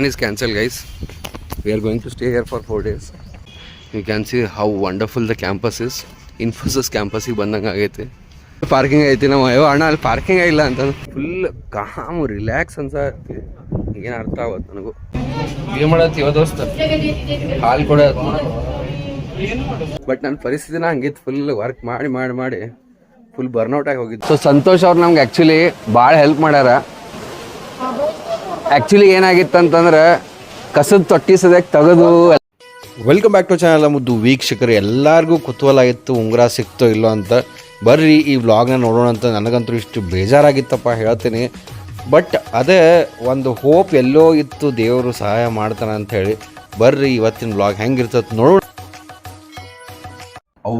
is cancelled, guys. We are going to stay here for four days. You can see how wonderful the campus is. Infosys ಕ್ಯಾಂಪಸ್ಸಿಗೆ ಬಂದಂಗೆ ಆಗೈತಿ parking ಐತಿ ನಾವು ಅಯ್ಯೋ ಅಣ್ಣ ಅಲ್ಲಿ ಪಾರ್ಕಿಂಗ್ ಇಲ್ಲ ಅಂತ ಫುಲ್ ಕಾಮು ರಿಲ್ಯಾಕ್ಸ್ ಅನ್ಸತ್ತಿ ಏನು ಅರ್ಥ ಆಗುತ್ತೆ ನನಗೂ ಏನು ಮಾಡತ್ತಿ ಇವ ದೋಸ್ತ ಹಾಲು ಕೊಡ ಬಟ್ ನನ್ನ ಪರಿಸ್ಥಿತಿನ ಹಂಗಿತ್ತು ಫುಲ್ ವರ್ಕ್ ಮಾಡಿ ಮಾಡಿ ಮಾಡಿ ಫುಲ್ ಬರ್ನೌಟ್ ಆಗಿ ಹೋಗಿದ್ದು ಸೊ ಸಂತೋಷ್ ಅವ್ರು ನಮ್ಗೆ ಆ್ಯಕ್ಚುಲಿ ಭಾಳ ಹೆಲ್ಪ್ ಮಾಡ್ಯಾರ ಆ್ಯಕ್ಚುಲಿ ಏನಾಗಿತ್ತಂತಂದ್ರೆ ಕಸದ ತೊಟ್ಟಿ ಸದ್ಯಕ್ಕೆ ತೆಗೆದು ವೆಲ್ಕಮ್ ಬ್ಯಾಕ್ ಟು ಚಾನಲ್ ಮುದ್ದು ವೀಕ್ಷಕರು ಎಲ್ಲರಿಗೂ ಕುತೂಹಲ ಆಗಿತ್ತು ಉಂಗುರ ಸಿಕ್ತೋ ಇಲ್ಲೋ ಅಂತ. ಬರ್ರಿ ಈ ವ್ಲಾಗ್ನ ನೋಡೋಣ ಅಂತ ನನಗಂತೂ ಇಷ್ಟು ಬೇಜಾರಾಗಿತ್ತಪ್ಪ ಹೇಳ್ತೀನಿ. ಬಟ್ ಅದೇ ಒಂದು ಹೋಪ್ ಎಲ್ಲೋ ಇತ್ತು ದೇವರು ಸಹಾಯ ಮಾಡ್ತಾನೆ ಅಂತ ಹೇಳಿ. ಬರ್ರಿ ಇವತ್ತಿನ ವ್ಲಾಗ್ ಹೆಂಗಿರ್ತದೆ ನೋಡೋಣ.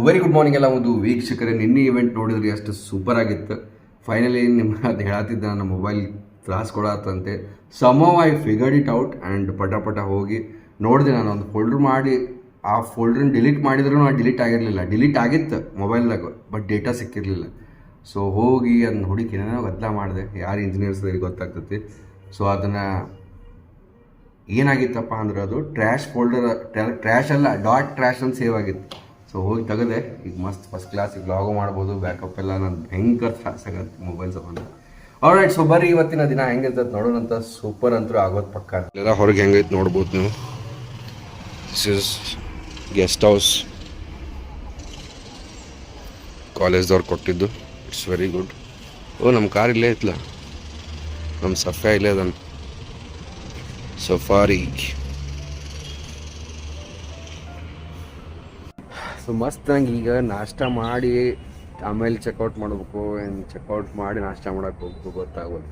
ವೆರಿ ಗುಡ್ ಮಾರ್ನಿಂಗ್ ಎಲ್ಲ ಒಂದು ವೀಕ್ಷಕರೇ ನಿನ್ನೆ ಇವೆಂಟ್ ನೋಡಿದ್ರಿ ಅಷ್ಟು ಸೂಪರ್ ಆಗಿತ್ತು. ಫೈನಲಿ ನಿಮ್ಮ ಅದು ಹೇಳತ್ತಿದ್ದ ನನ್ನ ಮೊಬೈಲ್ ಕ್ಲಾಸ್ ಕೊಡತ್ತಂತೆ ಸಮೋ I figured it out and ಪಟ ಪಟ ಹೋಗಿ ನೋಡಿದೆ ನಾನು ಒಂದು ಫೋಲ್ಡ್ರ್ ಮಾಡಿ, ಆ ಫೋಲ್ಡ್ರನ್ನ ಡಿಲೀಟ್ ಮಾಡಿದ್ರೂ ಆ ಡಿಲೀಟ್ ಆಗಿರಲಿಲ್ಲ. ಡಿಲೀಟ್ ಆಗಿತ್ತು ಮೊಬೈಲ್ದಾಗ ಬಟ್ ಡೇಟಾ ಸಿಕ್ಕಿರಲಿಲ್ಲ. ಸೊ ಹೋಗಿ ಅದನ್ನ ಹುಡುಕಿ ನಾನು ಗದ್ದಲ ಮಾಡಿದೆ. ಯಾರು ಇಂಜಿನಿಯರ್ಸ್ ಗೊತ್ತಾಗ್ತೈತಿ. ಸೊ ಅದನ್ನು ಏನಾಗಿತ್ತಪ್ಪ ಅಂದ್ರೆ ಅದು ಟ್ರ್ಯಾಶ್ ಫೋಲ್ಡರ್ ಟ್ರ್ಯಾಶ್ ಅಲ್ಲ ಡಾಟ್ ಟ್ರ್ಯಾಶ್ ಅಂತ ಸೇವ್ ಆಗಿತ್ತು. ಸೊ ಹೋಗಿ ತೆಗೆದೆ, ಈಗ ಮಸ್ತ್ ಫಸ್ಟ್ ಕ್ಲಾಸ್ ಈಗ ಲಾಗೋ ಮಾಡ್ಬೋದು ಬ್ಯಾಕಪ್ ಎಲ್ಲ ನಾನು ಭಯಂಕರ ತ್ರಾಸ ಆಗತ್ತೆ ಮೊಬೈಲ್ ಸಂಬಂಧ ಆಲ್ರೈಟ್ ಸೊ ಬರ್ರಿ ಇವತ್ತಿನ ದಿನ ಹೆಂಗಿರ್ತದೆ ನೋಡೋಣಂತ ಸೂಪರ್ ಅಂತೂ ಆಗೋದು ಪಕ್ಕ. ಎಲ್ಲ ಹೊರಗೆ ಹೆಂಗೈತೆ ನೋಡ್ಬೋದು ನೀವು. ದಿಸ್ ಇಸ್ ಗೆಸ್ಟ್ ಹೌಸ್ ಕಾಲೇಜ್ದವ್ರು ಕೊಟ್ಟಿದ್ದು. ಇಟ್ಸ್ ವೆರಿ ಗುಡ್ ಓ ನಮ್ಮ ಕಾರ್ ಇಲ್ಲೇ ಐತ್ಲ. ನಮ್ಮ ಸಫ್ಯಾ ಇಲ್ಲೇ ಅದನ್ನು ಸಫಾರಿ ಸೊ ಮಸ್ತ್ ನಂಗೆ ಈಗ ನಾಷ್ಟ ಮಾಡಿ ಆಮೇಲೆ ಚೆಕ್ಔಟ್ ಮಾಡಬೇಕು ಆ್ಯಂಡ್ ಚೆಕ್ಔಟ್ ಮಾಡಿ ನಾಷ್ಟ ಮಾಡೋಕೆ ಹೋಗ್ಬೇಕು ಗೊತ್ತಾಗೋದು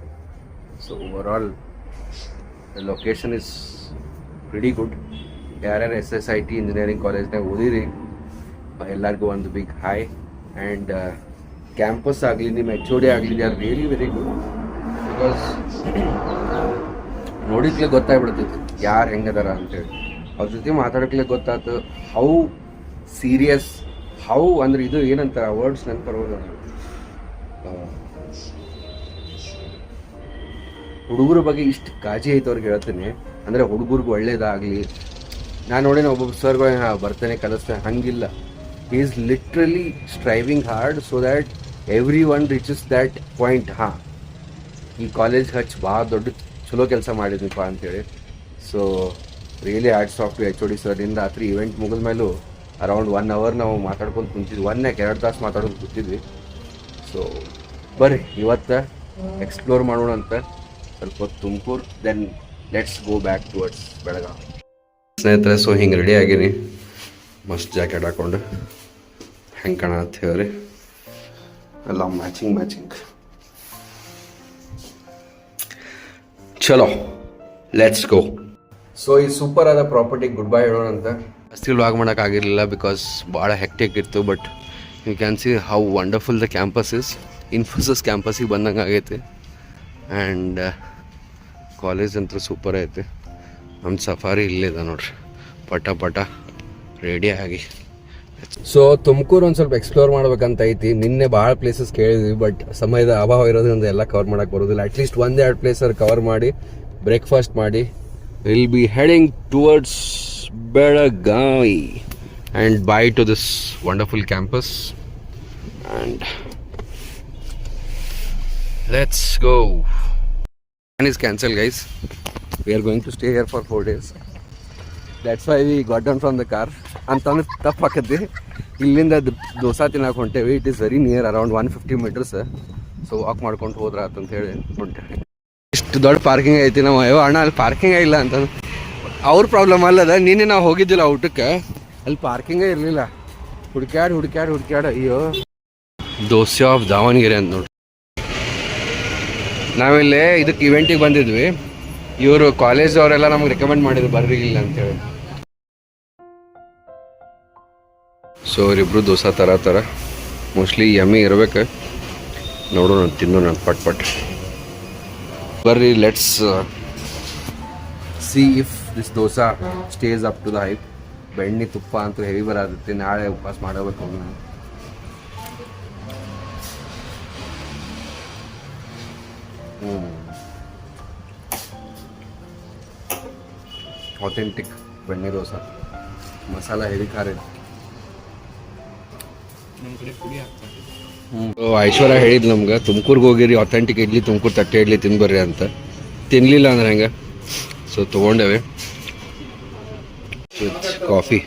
so overall location is very good ಯಾರ್ಯಾರು S S I T engineering ಕಾಲೇಜ್ನಾಗ ಓದಿರಿ ಎಲ್ಲರಿಗೂ ಒಂದು ಬಿಗ್ ಹೈ ಆ್ಯಂಡ್ ಕ್ಯಾಂಪಸ್ ಆಗಲಿ ನಿಮ್ಮ ಎಚ್ ಓ ಡಿ ಆಗಲಿ are really very good because ನೋಡಿದ್ಲೆ ಗೊತ್ತಾಗ್ಬಿಡ್ತೈತಿ, ಯಾರು ಹೆಂಗದಾರ ಅಂತೇಳಿ. ಅವ್ರ ಜೊತೆ ಮಾತಾಡಕ್ಲೆ ಗೊತ್ತಾಯ್ತು ಹೌ ಸೀರಿಯಸ್ ಹೌ ಅಂದ್ರೆ ಇದು ಏನಂತ ವರ್ಡ್ಸ್ ನೆನಪರೋದು ಹುಡುಗರ ಬಗ್ಗೆ ಇಷ್ಟು ಕಾಜಿ ಐತೆ ಅವ್ರಿಗೆ ಹೇಳ್ತೇನೆ. ಅಂದರೆ ಹುಡುಗರಿಗೆ ಒಳ್ಳೇದಾಗ್ಲಿ. ನಾನು ನೋಡೇನೆ ಒಬ್ಬೊಬ್ಬ ಸರ್ಗಳು ಬರ್ತೇನೆ, ಕಲಿಸ್ತೇನೆ, ಹಂಗಿಲ್ಲ. He is literally striving hard so that everyone reaches that point ಹಾಂ. ಈ ಕಾಲೇಜ್ ಹಚ್ಚಿ ಭಾಳ ದೊಡ್ಡ ಚಲೋ ಕೆಲಸ ಮಾಡಿದ್ನಿಪ್ಪ ಅಂತೇಳಿ. So really arts to H O D sir ಇಂದ ರಾತ್ರಿ ಇವೆಂಟ್ ಮುಗಿದ ಮೇಲೂ ಅರೌಂಡ್ ಒನ್ ಅವರ್ ನಾವು ಮಾತಾಡ್ಕೊಂಡು ಕುಂತಿದ್ವಿ. ಒನ್ ಯಾಕೆ ಎರಡು ತಾಸು ಮಾತಾಡೋದು ಕೂತಿದ್ವಿ. ಸೊ ಬರ್ರಿ, ಇವತ್ತು ಎಕ್ಸ್ಪ್ಲೋರ್ ಮಾಡೋಣ ಅಂತ. ಸ್ವಲ್ಪ ಹೊತ್ತು Tumakuru then let's go back towards Belagavi. ಸ್ನೇಹಿತರೆ ಸೊ ಹಿಂಗೆ ರೆಡಿ ಆಗೀನಿ. ಮಸ್ತ್ ಜಾಕೆಟ್ ಹಾಕೊಂಡು. ಹೆಂಗೆ ಅಂತ ಹೇಳ್ರಿ ಎಲ್ಲ ಮ್ಯಾಚಿಂಗ್ ಮ್ಯಾಚಿಂಗ್ ಚಲೋ ಲೆಟ್ಸ್ ಗೋ ಸೊ ಈ ಸೂಪರ್ ಆದ ಪ್ರಾಪರ್ಟಿ ಗುಡ್ ಬೈ ಹೇಳೋಣ ಅಂತ. ಅಷ್ಟು ವ್ಲಾಗ್ ಮಾಡೋಕ್ಕಾಗಿರಲಿಲ್ಲ ಬಿಕಾಸ್ ಭಾಳ ಹೆಕ್ಟಿಕ್ ಇತ್ತು but you can see how wonderful the campus is Infosys ಕ್ಯಾಂಪಸ್ಸಿಗೆ ಬಂದಂಗೆ ಆಗೈತೆ ಆ್ಯಂಡ್ ಕಾಲೇಜ್ ಅಂತೂ ಸೂಪರ್ ಐತೆ ನಮ್ಮ ಸಫಾರಿ ಇಲ್ಲಿದೆ ನೋಡ್ರಿ ಪಟ ಪಟ ರೆಡಿ ಆಗಿ ಸೊ ತುಮಕೂರು ಒಂದು ಸ್ವಲ್ಪ ಎಕ್ಸ್ಪ್ಲೋರ್ ಮಾಡ್ಬೇಕಂತ ಐತಿ. ನಿನ್ನೆ ಭಾಳ ಪ್ಲೇಸಸ್ ಕೇಳಿದ್ವಿ ಬಟ್ ಸಮಯದ ಅಭಾವ ಇರೋದ್ರಿಂದ ಎಲ್ಲ ಕವರ್ ಮಾಡಕ್ಕೆ ಬರೋದಿಲ್ಲ. ಅಟ್ಲೀಸ್ಟ್ ಒಂದೆರಡು ಪ್ಲೇಸರ್ ಕವರ್ ಮಾಡಿ ಬ್ರೇಕ್ಫಾಸ್ಟ್ ಮಾಡಿ will be heading towards Belagavi. And bye to this wonderful campus and let's go plan is cancelled guys. We are going to stay here for four days. That's why we got down from the car. ಅಂತಂದ್ರೆ ತಪ್ಪು ಹಾಕತ್ತಿ ಇಲ್ಲಿಂದ ದೋಸೆ ತಿನ್ನಕ್ಕೆ ಹೊಂಟೇವಿ. It is very near around one fifty meters so walk ಮಾಡ್ಕೊಂಡು ಹೋದ್ರ ಅಂತ ಹೇಳಿ ಹೊಂಟೇವಿ ಇಷ್ಟು ದೊಡ್ಡ ಪಾರ್ಕಿಂಗ್ ಐತಿ ನಾವು ಅಯ್ಯೋ. ಅಣ್ಣ ಅಲ್ಲಿ ಪಾರ್ಕಿಂಗ್ ಇಲ್ಲ ಅಂತ ಅವ್ರ ಪ್ರಾಬ್ಲಮ್ ಅಲ್ಲದ ನಿನ್ನೆ ನಾವು ಹೋಗಿದ್ದಿಲ್ಲ ಊಟಕ್ಕೆ. ಅಲ್ಲಿ ಪಾರ್ಕಿಂಗೇ ಇರಲಿಲ್ಲ. ಹುಡ್ಕ್ಯಾಡ್ ಹುಡ್ಕ್ಯಾಡ್, ಹುಡ್ಕ್ಯಾಡ, ಅಯ್ಯೋ. ದೋಸೆ ಆಫ್ ದಾವಣಗೆರೆ ಅಂತ ನೋಡಿ. ನಾವಿಲ್ಲಿ ಇದಕ್ಕೆ ಇವೆಂಟಿಗೆ ಬಂದಿದ್ವಿ. ಇವರು ಕಾಲೇಜ್ ಅವರೆಲ್ಲ ನಮ್ಗೆ ರೆಕಮೆಂಡ್ ಮಾಡಿದ್ರು ಬರ್ರಿ ಇಲ್ಲ ಅಂತೇಳಿ. ಸೊ ಅವರಿಬ್ರು ದೋಸೆ ಥರ ಥರ ಮೋಸ್ಟ್ಲಿ ಎಮ್ಮೆ ಇರ್ಬೇಕು. ನೋಡೋಣ ನಾನು ಪಟ್ ಪಟ್. ಬರ್ರಿ let's see if this dosa stays up to the hype ಬೆಣ್ಣೆ ತುಪ್ಪ ಅಂತೂ ಹೆವಿ ಬರತ್ತೆ. ನಾಳೆ ಉಪವಾಸ ಮಾಡಬೇಕು ನಾನು ಹ್ಞೂ ಆಥೆಂಟಿಕ್ ಬೆಣ್ಣೆ ದೋಸೆ. ಮಸಾಲ ಹೆವಿ ಖಾರ ಇದೆ ಐಶ್ವರ್ಯ ಹೇಳಿದ್ ನಮ್ಗೆ ತುಮಕೂರ್ಗೆ ಹೋಗಿರಿ ಅಥೆಂಟಿಕ್ ಇಡ್ಲಿ ತುಮಕೂರು ತಟ್ಟೆ ಇಡ್ಲಿ ತಿನ್ಬರ್ರಿ ಅಂತ. ತಿನ್ನಲಿಲ್ಲ ಅಂದ್ರೆ ಹೆಂಗೆ? ಸೊ ತೊಗೊಂಡೇವೆ. ಕಾಫಿ.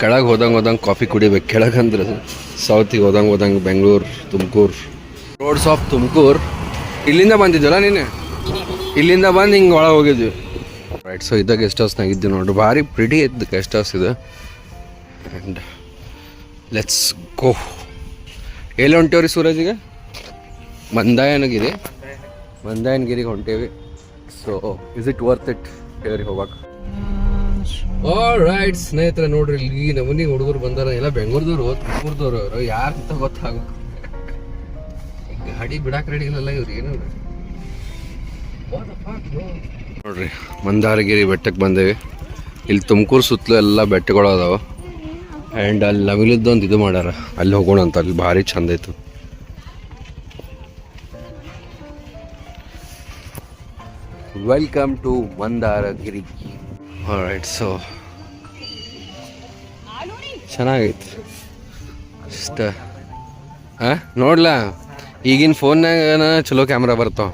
ಕೆಳಗೆ ಹೋದಂಗೆ ಹೋದಂಗೆ ಕಾಫಿ ಕುಡಿಬೇಕು. ಕೆಳಗೆ ಅಂದ್ರೆ ಸೌತಿಗೆ ಹೋದಂಗೆ ಹೋದಂಗೆ Bengaluru, Tumakuru. Roads of Tumakuru. ಇಲ್ಲಿಂದ ಬಂದಿದ್ವಲ್ಲ ನೀನು? ಇಲ್ಲಿಂದ ಬಂದು ಹಿಂಗೆ ಒಳಗೆ ಹೋಗಿದ್ವಿ. ರೈಟ್ ಸೊ ಇದ್ದ ಗೆಸ್ಟ್ ಹೌಸ್ನಾಗ ಇದ್ದೀವಿ ನೋಡ್ರಿ. ಭಾರಿ ಪ್ರಿಟಿ ಇದ್ದು ಗೆಸ್ಟ್ ಹೌಸ್ ಇದು. ಆ್ಯಂಡ್ ಲೆಟ್ಸ್ ಗೋ ಎಲ್ಲಿ ಹೊಂಟೇವ್ರಿ ಸೂರಜಿಗೆ? ಮಂದಾಯನಗಿರಿ. ಮಂದಾಯನಗಿರಿಗೆ ಹೊಂಟೇವಿ. So is it worth it ಹೇಳಿ ಹೋಗಾಕ? ರೈಟ್ ಸ್ನೇಹಿತರೆ ನೋಡ್ರಿ ಇಲ್ಲಿ ನಮನಿ ಹುಡುಗರು ಬಂದಾರ. ಎಲ್ಲ ಬೆಂಗಳೂರದವ್ರು ತುಮಕೂರ್ದವ್ರು ಅವರು ಯಾರು ಅಂತ ಗೊತ್ತಾಗಬೇಕು ಗಾಡಿ ಬಿಡಾಕ ರೆಡಿ ಇಲ್ಲಲ್ಲ ಇವ್ರು ಏನು ನೋಡ್ರಿ ಮಂದಾರಗಿರಿ ಬೆಟ್ಟಕ್ಕೆ ಬಂದೇವಿ. ಇಲ್ಲಿ ತುಮಕೂರು ಸುತ್ತಲೂ ಎಲ್ಲ ಬೆಟ್ಟಗಳು ಅದಾವ. ಆ್ಯಂಡ್ ಅಲ್ಲಿ ನವಿಲಿದ್ದೊಂದು ಇದು ಮಾಡ್ಯಾರ. ಅಲ್ಲಿ ಹೋಗೋಣ ಅಂತ ಅಲ್ಲಿ ಭಾರಿ ಚಂದ ಇತ್ತು welcome to Mandaragiri right so ಚೆನ್ನಾಗೈತೆ. ಇಷ್ಟ ಹಾಂ ನೋಡ್ಲಾ ಈಗಿನ ಫೋನ್ನಾಗ ಚಲೋ ಕ್ಯಾಮ್ರಾ ಬರ್ತಾವ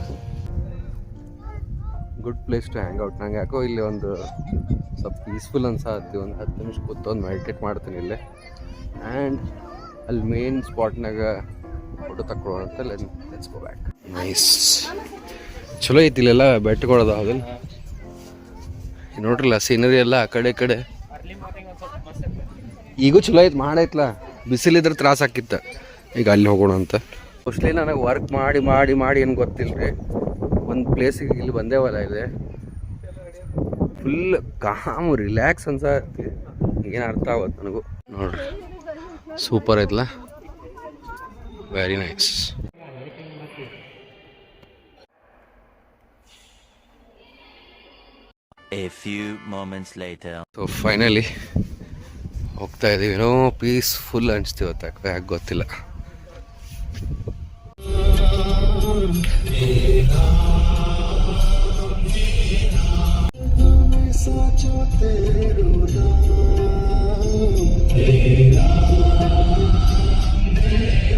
good place to hang out ನಂಗೆ ಯಾಕೋ ಇಲ್ಲಿ ಒಂದು ಸ್ವಲ್ಪ ಪೀಸ್ಫುಲ್ ಅನ್ಸತ್ತಿ. ಒಂದು ಹತ್ತು ನಿಮಿಷ ಕೂತೊಂದು ಮೆಡಿಟೇಟ್ ಮಾಡ್ತೀನಿ ಇಲ್ಲೇ. ಆ್ಯಂಡ್ ಅಲ್ಲಿ ಮೇನ್ ಸ್ಪಾಟ್ನಾಗ ಫೋಟೋ ತಕ್ಕೊಳ್ಳೋಣ ಅಂತ ಲೆಟ್ಸ್ ಗೋ ಬ್ಯಾಕ್ ನೈಸ್ ಚಲೋ ಐತಿ ಇಲ್ಲೆಲ್ಲ ಬೆಟ್ಟಗಳದ ಹೌದಿಲ್ಲ ನೋಡ್ರಲ್ಲ ಸೀನರಿ ಎಲ್ಲ ಕಡೆ ಕಡೆ. ಈಗೂ ಚಲೋ ಐತಿ ಮಾಡೈತ್ಲ ಬಿಸಿಲಿದ್ರೆ ತ್ರಾಸ ಆಕಿತ್ತ. ಈಗ ಅಲ್ಲಿ ಹೋಗೋಣ ಅಂತ. ಮೋಸ್ಟ್ಲಿ ನನಗೆ ವರ್ಕ್ ಮಾಡಿ ಮಾಡಿ ಮಾಡಿ ಏನು ಗೊತ್ತಿಲ್ಲ ರೀ ಒಂದು ಪ್ಲೇಸಿಗೆ ಇಲ್ಲಿ ಬಂದೇವಲ್ಲ ಇದೆ. ಫುಲ್ ಕಾಮ್ ರಿಲ್ಯಾಕ್ಸ್ ಅನ್ಸತ್ತಿ ಏನು ಅರ್ಥ ಆಗುತ್ತೆ ನನಗೂ. ನೋಡ್ರಿ. Super ಐತ್ಲ. Very nice A few moments later. So finally ಹೋಗ್ತಾ ಇದೀವಿ ಏನೋ ಪೀಸ್ಫುಲ್ ಅನಿಸ್ತೀವಿ ಯಾಕೆ ಗೊತ್ತಿಲ್ಲ ಈ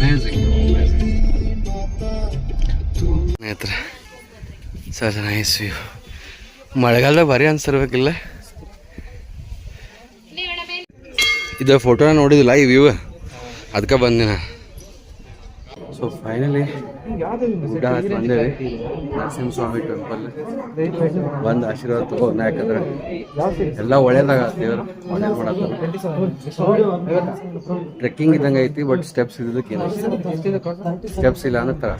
ಅಮೇಝಿಂಗ್ ಸ್ನೇಹಿತರೆ ಸರ್ ನೈಸ್ ವ್ಯೂ ಮಳೆಗಾಲದಾಗ ಭಾರಿ ಅನ್ಸಿರ್ಬೇಕಿಲ್ಲ ಇದು ಫೋಟೋನ ನೋಡಿದಿಲ್ಲ ಈ ವ್ಯೂ ಅದಕ್ಕೆ ಬಂದಿನ ಸೊ ಫೈನಲಿ ಬಂದೇವಿ. ನರಸಿಂಹಸ್ವಾಮಿ ಟೆಂಪಲ್ ಬಂದು ಆಶೀರ್ವಾದ ತಗೋಣ ಯಾಕಂದ್ರೆ ಎಲ್ಲ ಒಳ್ಳೇದಾಗ ದೇವರು. ಒಳ್ಳೇದು ಮಾಡತ್ತ. ಟ್ರೆಕ್ಕಿಂಗ್ ಇದ್ದಂಗೆ ಐತಿ ಬಟ್ ಸ್ಟೆಪ್ಸ್ ಇದ್ದಕ್ಕೆ ಏನು ಸ್ಟೆಪ್ಸ್ ಇಲ್ಲ ಅನ್ನೋ ತರ.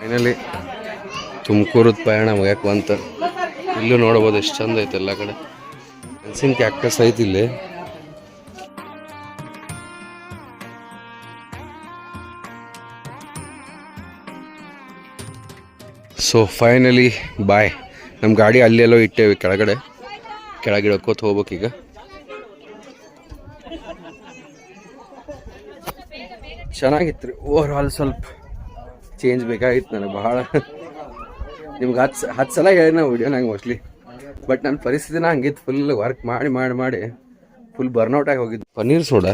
ಫೈನಲಿ ತುಮಕೂರದ ಪ್ರಯಾಣ ಮುಗ್ಯಾಕ ಬಂತ. ಇಲ್ಲೂ ನೋಡ್ಬೋದು ಎಷ್ಟು ಚಂದ ಐತೆ ಎಲ್ಲ ಕಡೆ. ಮೆಣಸಿನ ಕ್ಯಾಕ್ಟಸ್ ಐತಿ ಇಲ್ಲಿ. ಸೊ ಫೈನಲಿ ಬಾಯ್ ನಮ್ಮ ಗಾಡಿ ಅಲ್ಲೆಲ್ಲೋ ಇಟ್ಟೇವೆ ಕೆಳಗಡೆ. ಕೆಳಗಿಡಕ್ಕೋತ ಹೋಗ್ಬೇಕೀಗ ಚೆನ್ನಾಗಿತ್ತು ರೀ. ಓವರ್ ಆಲ್ ಸ್ವಲ್ಪ ಚೇಂಜ್ ಬೇಕಾಗಿತ್ತು ನನಗೆ ಭಾಳ ನಿಮ್ಗೆ ಹತ್ತು ಹತ್ತು ಸಲ ಹೇಳಿ ನಾವು ವಿಡಿಯೋನಾಗ ಮೋಸ್ಟ್ಲಿ ಬಟ್ ನನ್ನ ಪರಿಸ್ಥಿತಿನ ಹಂಗಿತ್ತು. ಫುಲ್ ವರ್ಕ್ ಮಾಡಿ ಮಾಡಿ ಮಾಡಿ ಫುಲ್ ಬರ್ನೌಟ್ ಆಗಿ ಹೋಗಿದ್ದು. ಪನ್ನೀರ್ ಸೋಡಾ?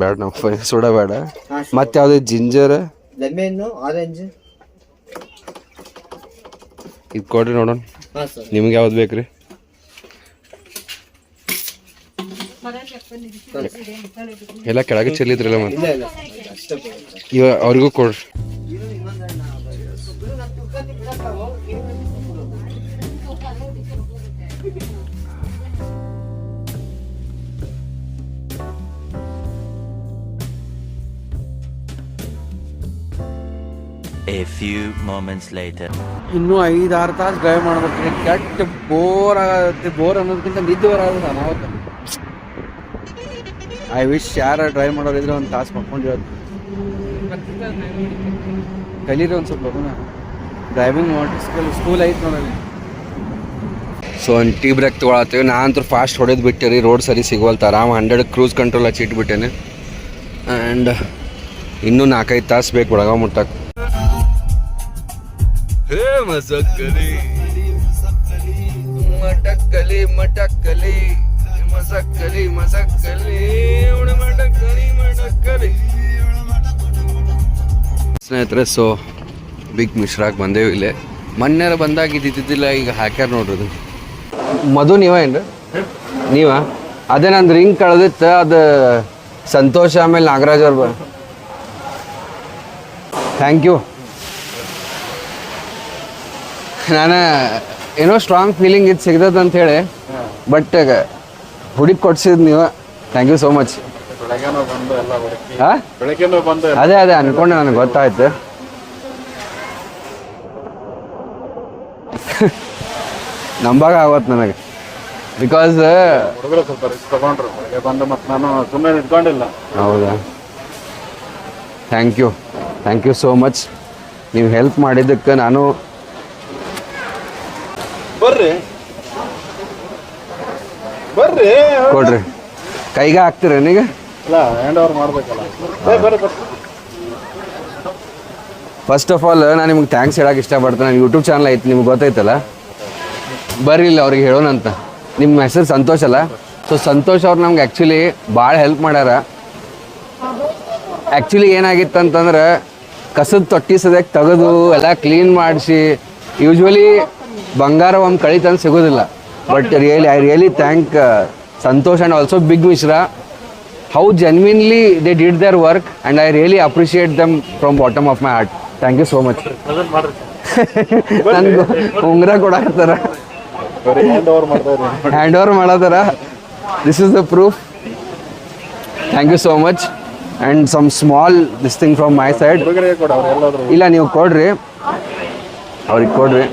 ಬೇಡ ನಾವು ಪನ್ನೀರ್ ಸೋಡಾ ಬೇಡ ಮತ್ತೆ ಯಾವುದೇ ಜಿಂಜರ್? ಲೆಮನ್ ಆರೆಂಜ್ ಇದು ಕೊಡ್ರಿ ನೋಡೋಣ. ಹಾಂ ಸರ್. ನಿಮ್ಗೆ ಯಾವ್ದು ಬೇಕ್ರಿ? ರೀ ಎಲ್ಲ ಕೆಳಗೆ ಚೆಲ್ಲಿದ್ರಲ್ಲ ಮತ್ತೆ? ಇಲ್ಲ ಇಲ್ಲ. ಇವ ಅವ್ರಿಗೂ ಕೊಡ್ರಿ. A few later later. ಇನ್ನೂ ಐದಾರು ತಾಸು ಗಾಯ ಮಾಡ್ಬೇಕು ಕೆಟ್ಟ ಬೋರ್ ಆಗತ್ತೆ ಬೋರ್ ಅನ್ನೋದಕ್ಕಿಂತ ನಿದ್ದೆ ಬರೋದು ನಾವು ಐ ವಿಶ್ ಯಾರು ಡ್ರೈವ್ ಮಾಡೋರಿದ್ರೆ ಒಂದು ತಾಸು ಮಾಡ್ಕೊಂಡಿರೋದು ಕಲೀರಿ ಒಂದು ಸ್ವಲ್ಪ ಡ್ರೈವಿಂಗ್ ಮಾಡಿ ಸ್ಕೂಲ್ ಐತೆ ನೋಡಲ್ಲಿ ಸೊ ಒಂದು ಟೀ ಬ್ರೇಕ್ ತೊಗೊಳತ್ತೀವಿ. ನಾ ಅಂತೂ ಫಾಸ್ಟ್ ಹೊಡೆದು ಬಿಟ್ಟೆ ರೀ ರೋಡ್ ಸರಿ ಸಿಗೋಲ್ತ ಆರಾಮ್ ಹಂಡ್ರೆಡ್ ಕ್ರೂಸ್ ಕಂಟ್ರೋಲ್ ಹಚ್ಚಿಟ್ಬಿಟ್ಟೇನೆ. ಆ್ಯಂಡ್ ಇನ್ನೂ ನಾಲ್ಕೈದು ತಾಸು ಬೇಕು ಬೆಳಗಾವ್ ಮುಟ್ಟಕ್ಕೆ ಹೇ ಮಸಕ್ಕಲಿ ಮಟಕ್ಕಲಿ ಮಟಕ್ಕಲಿ. ಮಸಕ್ಕಲಿ. ಮಸಕ್ಕಲಿ ಮಟಕ್ಕಲಿ ಮಟಕ್ಕಲಿ. ಸ್ನೇಹಿತರೆ ಸೊ ಬಿಗ್ ಮಿಶ್ರಾಗ್ ಬಂದೇವು ಇಲ್ಲೇ. ಮೊನ್ನೆ ಬಂದಾಗ ಇದ್ದಿದ್ದಿಲ್ಲ ಈಗ ಹಾಕ್ಯಾರ ನೋಡ್ರಿ ಮಧು ನೀವ ಏನ್ರಿ? ನೀವ? ಅದೇ ನಂದು ರಿಂಗ್ ಕಳೆದಿತ್ತು, ಅದು ಸಂತೋಷ ಆಮೇಲೆ ನಾಗರಾಜ್ ಅವ್ರು ಥ್ಯಾಂಕ್ ಯು ನಾನು ಏನೋ ಸ್ಟ್ರಾಂಗ್ ಫೀಲಿಂಗ್ ಇದು ಸಿಗ್ತದೆ ಅಂತ ಹೇಳಿ ಬಟ್ ಹುಡುಗಿ ಕೊಡ್ಸಿದ್ ನೀವು. ಥ್ಯಾಂಕ್ ಯು ಸೋ ಮಚ್ ಅದೇ ಅದೇ ಅನ್ಕೊಂಡೆ ನನಗೆ ಗೊತ್ತಾಯ್ತು. ನಂಬಾಗ ಆಗತ್ ನನಗೆ. ಬಿಕಾಸ್ ಹುಡುಗರು ಸ್ವಲ್ಪ ರಿಸ್ಕ್ ತಗೊಂಡ್ರು. ಬಂದು ಮತ್ತೆ ನಾನು ಸುಮ್ಮನೆ ನಿಂತ್ಕೊಂಡಿಲ್ಲ. ಹೌದಾ? Thank you thank you so much ನೀವು ಹೆಲ್ಪ್ ಮಾಡಿದ್ದಕ್ಕೆ ನಾನು ಬರ್ರಿ. ಬರ್ರಿ ಕೊಡ್ರಿ. ಕೈಗೆ ಹಾಕ್ತೀರ ನೀಗ? ಇಲ್ಲ ಹ್ಯಾಂಡ್ ಓವರ್ ಮಾಡ್ಬೇಕಲ್ಲ. ಏ, ಬರ್ರಿ ಬರ್ರಿ. ಫಸ್ಟ್ ಆಫ್ ಆಲ್ ನಾನು ನಿಮ್ಗೆ ಥ್ಯಾಂಕ್ಸ್ ಹೇಳಕ್ಕೆ ಇಷ್ಟಪಡ್ತೇನೆ. ನನ್ನ ಯೂಟ್ಯೂಬ್ ಚಾನಲ್ ಐತಿ ನಿಮ್ಗೆ ಗೊತ್ತೈತಲ್ಲ? ಬರ್ರಿ ಇಲ್ಲಿ ಅವ್ರಿಗೆ ಹೇಳೋಣಂತ ನಿಮ್ಮ ಹೆಸರು ಸಂತೋಷ್ ಅಲ್ಲ? ಸೊ ಸಂತೋಷ್ ಅವ್ರು ನಮ್ಗೆ ಆ್ಯಕ್ಚುಲಿ ಭಾಳ ಹೆಲ್ಪ್ ಮಾಡ್ಯಾರ. ಆ್ಯಕ್ಚುಲಿ ಏನಾಗಿತ್ತಂತಂದ್ರೆ ಕಸದ ತೊಟ್ಟಿ ಸದ್ಯಕ್ಕೆ ತೆಗೆದು ಎಲ್ಲ ಕ್ಲೀನ್ ಮಾಡಿಸಿ ಯೂಶ್ವಲಿ ಬಂಗಾರ ಒಂದು ಕಳಿತಂದು ಸಿಗೋದಿಲ್ಲ. But really I really thank Santosh and also big Mishra how genuinely they did their work and I really appreciate them from bottom of my heart thank you so much ನನಗೆ ಉಂಗ್ರ ಕೊಡಾಕತ್ತಾರ. Hand over ಮಾಡತ್ತಾರ this is the proof thank you so much and some small this thing from my side ಇಲ್ಲ ನೀವು ಕೊಡ್ರಿ. ಅವ್ರಿಗೆ ಕೊಡ್ರಿ.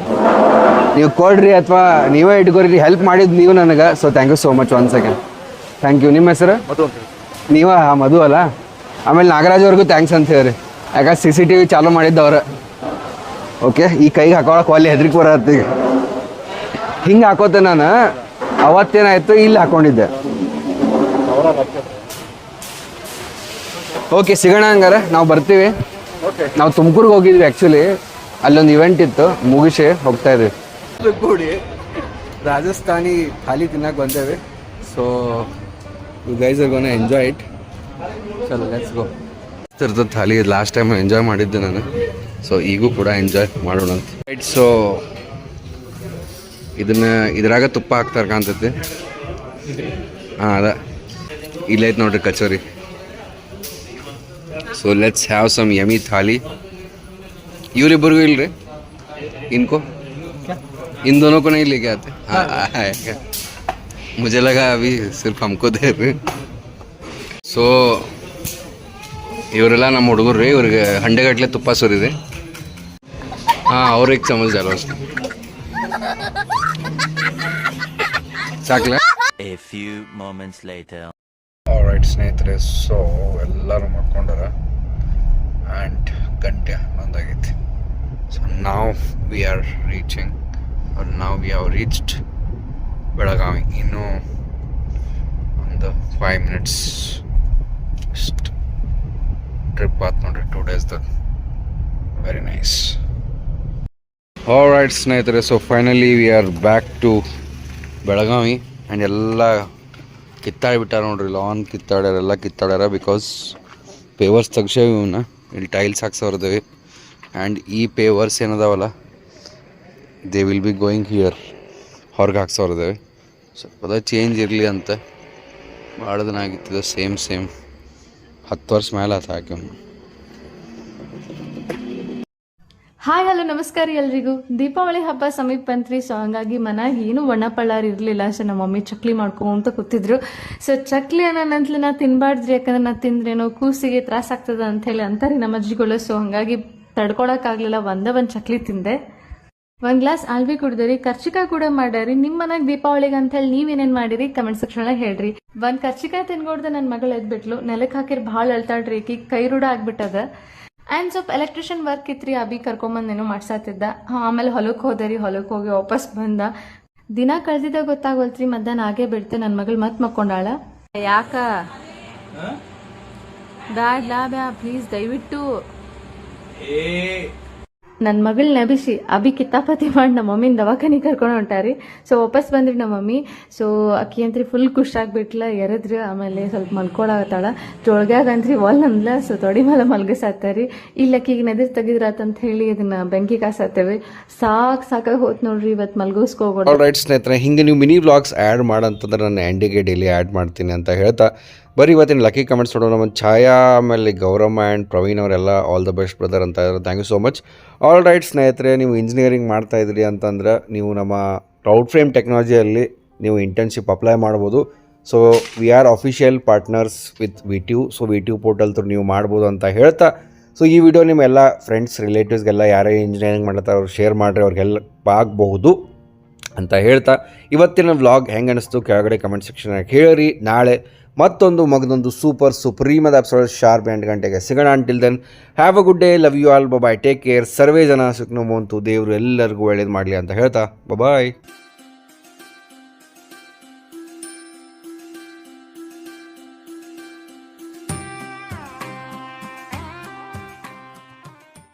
ನೀವು ಕೊಡ್ರಿ ಅಥವಾ ನೀವೇ ಇಟ್ಕೊರಿ ಹೆಲ್ಪ್ ಮಾಡಿದ್ದು ನೀವು ನನಗೆ. So thank you so much one second thank you ನಿಮ್ಮ ಹೆಸರು? ನೀವ? ಮಧು ಅಲ್ಲ? ಆಮೇಲೆ ನಾಗರಾಜ್ ಅವ್ರಿಗೂ ಥ್ಯಾಂಕ್ಸ್ ಅಂತ ಹೇಳ್ರಿ ಯಾಕಂದ್ರೆ ಸಿ ಸಿ ಟಿ ವಿ ಚಾಲೂ ಮಾಡಿದ್ದವ್ರು. ಓಕೆ ಈ ಕೈಗೆ ಹಾಕೊಳಕ್ಕೆ ಅಲ್ಲಿ ಹೆದ್ರಿಕೆ ಬರತ್ತೆ ಈಗ. ಹಿಂಗೆ ಹಾಕೋತೆ ನಾನು ಅವತ್ತೇನಾಯ್ತು ಇಲ್ಲಿ ಹಾಕೊಂಡಿದ್ದೆ. ಓಕೆ ಸಿಗೋಣ ಹಂಗಾರೆ. ನಾವು ಬರ್ತೀವಿ. ನಾವು ತುಮಕೂರಿಗೆ ಹೋಗಿದ್ವಿ ಆ್ಯಕ್ಚುಲಿ ಅಲ್ಲೊಂದು ಇವೆಂಟ್ ಇತ್ತು. ಮುಗಿಸಿ ಹೋಗ್ತಾ ಇದ್ವಿ. ಕೂಡಿ ರಾಜಸ್ಥಾನಿ ಖಾಲಿ ತಿನ್ನಕ್ಕೆ ಬಂದೇವೆ. So you guys are enjoy it ಚಲೋ ಲೆಟ್ಸ್ ಗೋ ಇರ್ತದೆ ಥಾಲಿ ಲಾಸ್ಟ್ ಟೈಮ್ ಎಂಜಾಯ್ ಮಾಡಿದ್ದೆ ನಾನು. ಸೊ ಈಗೂ ಕೂಡ ಎಂಜಾಯ್ ಮಾಡೋಣ ಅಂತ. ರೈಟ್ ಸೊ ಇದನ್ನ, ಇದ್ರಾಗ ತುಪ್ಪ ಹಾಕ್ತಾರೆ ಕಾಣ್ತೈತಿ. ಹಾಂ, ಅದ. ಇಲ್ಲೈತೆ ನೋಡ್ರಿ kachori. So let's have some yummy thali ಇವರಿಬ್ಬರಿಗೂ ಇಲ್ರಿ? ಇನ್ಕೋ. इन दोनों को नहीं लेके आते हाँ आएगा मुझे लगा अभी सिर्फ हमको दे रहे ಸೊ ಇವರೆಲ್ಲ ನಮ್ಮ ಹುಡುಗರು ರೀ ಇವ್ರಿಗೆ ಹಂಡೆಗಟ್ಲೆ ತುಪ್ಪ ಸುರಿದೆ ಹಾಂ ಅವ್ರಿಗೆ ಚಮಚ ಜಾಲ ಅಷ್ಟೆ ಸಾಕ್ಲ A few moments later. Right ಸ್ನೇಹಿತರೆ ಸೊ ಎಲ್ಲರೂ ಮಾಡ್ಕೊಂಡಾರ ಆ್ಯಂಡ್ ಗಂಟೆ ಹನ್ನೊಂದಾಗೈತಿ ಸೊ ನಾವು ವಿ ಆರ್ ರೀಚಿಂಗ್ ನಾವು ವಿ ಹ್ಯಾವ್ ರೀಚ್ಡ್ ಬೆಳಗಾವಿ. ಇನ್ನೂ ಒಂದು ಫೈವ್ ಮಿನಿಟ್ಸ್ ಅಷ್ಟು ಟ್ರಿಪ್ ಆತು ನೋಡ್ರಿ. ಟೂ ಡೇಸ್ದು ವೆರಿ ನೈಸ್ ರೈಟ್ ಸ್ನೇಹಿತರೆ so finally we are back to Belagavi. And ಎಲ್ಲ ಕಿತ್ತಾಡಿಬಿಟ್ಟಾರ ನೋಡ್ರಿ. ಲಾನ್ ಕಿತ್ತಾಡ್ಯಾರ, ಎಲ್ಲ ಕಿತ್ತಾಡ್ಯಾರ ಬಿಕಾಸ್ ಪೇವರ್ಸ್ ತೆಗ್ಸೇವಿ ಇವನ್ನ ಇಲ್ಲಿ ಟೈಲ್ಸ್ ಹಾಕ್ಸೋರ್ದೇವಿ ಆ್ಯಂಡ್ ಈ pavers ಏನದಾವಲ್ಲ? They will be going here ಹೊರಗೆ ಹಾಕ್ಸೋರ್ದೇವಿ ಸ್ವಲ್ಪ ಅದ ಚೇಂಜ್ ಇರಲಿ ಅಂತ ಭಾಳ ದಿನ ಆಗಿತ್ತು ಸೇಮ್ ಸೇಮ್ ಹತ್ತು ವರ್ಷ ಮೇಲೆ ಆತ ಹಾಕಿ ಹಾಯ್ ಹಲೋ ನಮಸ್ಕಾರ ಎಲ್ರಿಗೂ. ದೀಪಾವಳಿ ಹಬ್ಬ ಸಮೀಪ ಬಂತ್ರಿ ಸೊ ಹಂಗಾಗಿ ಮನ್ಯಾಗ ಏನು ಒಣ ಪಳ್ಳಾರ ಇರಲಿಲ್ಲ. ಸೊ ನಮ್ಮ ಮಮ್ಮಿ ಚಕ್ಲಿ ಮಾಡ್ಕೊಂತ ಕೂತಿದ್ರು. ಸೊ ಚಕ್ಲಿ ಅನ್ನೋನಂತಲೇ ನಾ ತಿನ್ಬಾರ್ದ್ರಿ, ಯಾಕಂದ್ರೆ ನಾ ತಿಂದ್ರೇನೋ ಕೂಸಿಗೆ ತ್ರಾಸ ಆಗ್ತದ ಅಂತ ಹೇಳಿ ಅಂತಾರೆ ನಮ್ಮ ಅಜ್ಜಿಗಳು. ಸೊ ಹಂಗಾಗಿ ತಡ್ಕೊಳಕ್ಕಾಗ್ಲಿಲ್ಲ, ಒಂದೇ ಒಂದು ಚಕ್ಲಿ ತಿಂದೆ. ಒಂದ್ ಗ್ಲಾಸ್ ಆಲ್ವಿ ಕುಡ್ದ್ರಿ ಕರ್ಚಿಕಾಯಿ ಕೂಡ ಮಾಡ್ಯಾರಿ ನಿಮ್ಮ ಮನ್ಯಾಗ ದೀಪಾವಳಿಗೆ ಅಂತ ಹೇಳಿ ನೀವೇನೇನ್ ಮಾಡಿರಿ? ಕಮೆಂಟ್ ಸೆಕ್ಷನ್ ಒಳಗೆ ಹೇಳ್ರಿ. ಒಂದ್ ಕರ್ಚಿಕಾಯಿ ತಿನ್ಕೊಡ್ದೆ ನನ್ ಮಗಳು ಎದ್ಬಿಟ್ಲು ನೆಲಕ್ಕೆ ಹಾಕಿರ್ ಭಾಳ ಅಳ್ತಾಡ್ರಿ ಈಕಿ ಕೈ ರೂಢ ಆಗ್ಬಿಟ್ಟದ. ಆ್ಯಂಡ್ ಸ್ವಲ್ಪ ಎಲೆಕ್ಟ್ರಿಷಿಯನ್ ವರ್ಕ್ ಇತ್ರಿ ಅಭಿ ಕರ್ಕೊಂಬಂದೇನೋ ಮಾಡ್ಸಾತಿದ್ದ. ಆಮೇಲೆ ಹೊಲಕ್ಕೆ ಹೋದರಿ ಹೊಲಕ್ಕೆ ಹೋಗಿ ವಾಪಸ್ ಬಂದ. ದಿನ ಕಳ್ದಿದ್ದ ಗೊತ್ತಾಗೋಲ್ತ್ರಿ ಮಧ್ಯಾಹ್ನ ಆಗೇ ಬಿಡ್ತೆ ನನ್ನ ಮಗಳು ಮತ್ ಮಕ್ಕೊಂಡಾಳ. ಯಾಕ? ಬ್ಯಾ ಲಾ ಬ್ಯಾ ಪ್ಲೀಸ್ ದಯವಿಟ್ಟು. ನನ್ನ ಮಗಳ್ ನಬಿಸಿ, ಅಭಿ ಕಿತ್ತಾಪತಿ ಮಾಡಿ ನಮ್ಮ ಮಮ್ಮಿನ ದವಾಖಾನೆ ಕರ್ಕೊಂಡು ಹೊಂಟಾರಿ. ಸೊ ವಾಪಸ್ ಬಂದ್ರಿ ನಮ್ಮ ಮಮ್ಮಿ. ಸೊ ಅಕ್ಕಿ ಅಂತ್ರಿ ಫುಲ್ ಖುಷಿಯಾಗ್ಬಿಟ್ಲ ಎರದ್ರಿ, ಆಮೇಲೆ ಸ್ವಲ್ಪ ಮಲ್ಕೊಳತ್ತಾಳ ಜೋಳ್ಗ್ಯಾಗ ಅಂತ್ರಿ ಒಲ್ ಅಂದ್ಲ ಸೊ ತೊಡಿ ಮೇಲೆ ಮಲ್ಗಸಾತ್ತಾರಿ ಇಲ್ಲ ಅಕ್ಕಿಗೆ ನದಿರ್ ತೆಗಿದ್ರಾತಂತ ಹೇಳಿ ಅದನ್ನ ಬೆಂಕಿ ಕಾಸಾತೇವೆ ಸಾಕ್ ಸಾಕಾಗಿ ಹೋತ್ ನೋಡ್ರಿ ಇವತ್ತು ಮಲ್ಗೋಸ್ಕೋಗೋಣ ಸ್ನೇಹಿತರೆ ಹಿಂಗೆ ನೀವು ಮಿನಿ ವ್ಲಾಗ್ಸ್ ಆ್ಯಡ್ ಮಾಡಂತಂದ್ರೆ ನಾನು ಆ್ಯಂಡಿಗೆ ಡೈಲಿ ಆ್ಯಡ್ ಮಾಡ್ತೀನಿ ಅಂತ ಹೇಳ್ತಾ ಬರೀ ಇವತ್ತಿನ ಲಕ್ಕಿ ಕಮೆಂಟ್ಸ್ ನೋಡೋಣ. ನಮ್ಮ ಛಾಯಾ ಆಮೇಲೆ ಗೌರಮ್ಮ ಆ್ಯಂಡ್ ಪ್ರವೀಣ್ ಅವರೆಲ್ಲ ಆಲ್ ದ ಬೆಸ್ಟ್ ಬ್ರದರ್ ಅಂತ ಇದ್ದಾರೆ. Thank you so much all right ಸ್ನೇಹಿತರೆ, ನೀವು ಇಂಜಿನಿಯರಿಂಗ್ ಮಾಡ್ತಾ ಇದ್ರಿ ಅಂತಂದ್ರೆ ನೀವು ನಮ್ಮ ಟೌಟ್ ಫ್ರೇಮ್ ಟೆಕ್ನಾಲಜಿಯಲ್ಲಿ ನೀವು ಇಂಟರ್ನ್ಶಿಪ್ ಅಪ್ಲೈ ಮಾಡ್ಬೋದು. So we are official partners with V TU so V TU portal through ನೀವು ಮಾಡ್ಬೋದು ಅಂತ ಹೇಳ್ತಾ. ಸೊ ಈ ವಿಡಿಯೋ ನಿಮ್ಮ ಎಲ್ಲ ಫ್ರೆಂಡ್ಸ್ ರಿಲೇಟಿವ್ಸ್ಗೆಲ್ಲ ಯಾರೇ ಇಂಜಿನಿಯರಿಂಗ್ ಮಾಡ್ತಾರೆ ಅವ್ರು ಶೇರ್ ಮಾಡಿರಿ, ಅವ್ರಿಗೆಲ್ಲ ಆಗಬಹುದು ಅಂತ ಹೇಳ್ತಾ. ಇವತ್ತಿನ ವ್ಲಾಗ್ ಹೆಂಗೆ ಅನ್ನಿಸ್ತು ಕೆಳಗಡೆ ಕಮೆಂಟ್ ಸೆಕ್ಷನ್ ಹೇಳಿರಿ ನಾಳೆ ಮತ್ತೊಂದು ಮಗದೊಂದು ಸೂಪರ್ ಸುಪ್ರೀಮದ ಎಪಿಸೋಡ್ ಶಾರ್ಪ್ ಎಂಟು ಗಂಟೆಗೆ ಸಿಗೋಣ. Until then have a good day love you all bye take care ಸರ್ವೇ ಜನ ಸುಖನೋ ದೇವರು ಎಲ್ಲರಿಗೂ ಒಳ್ಳೇದು ಮಾಡಲಿ ಅಂತ ಹೇಳ್ತಾ ಬಾಯ್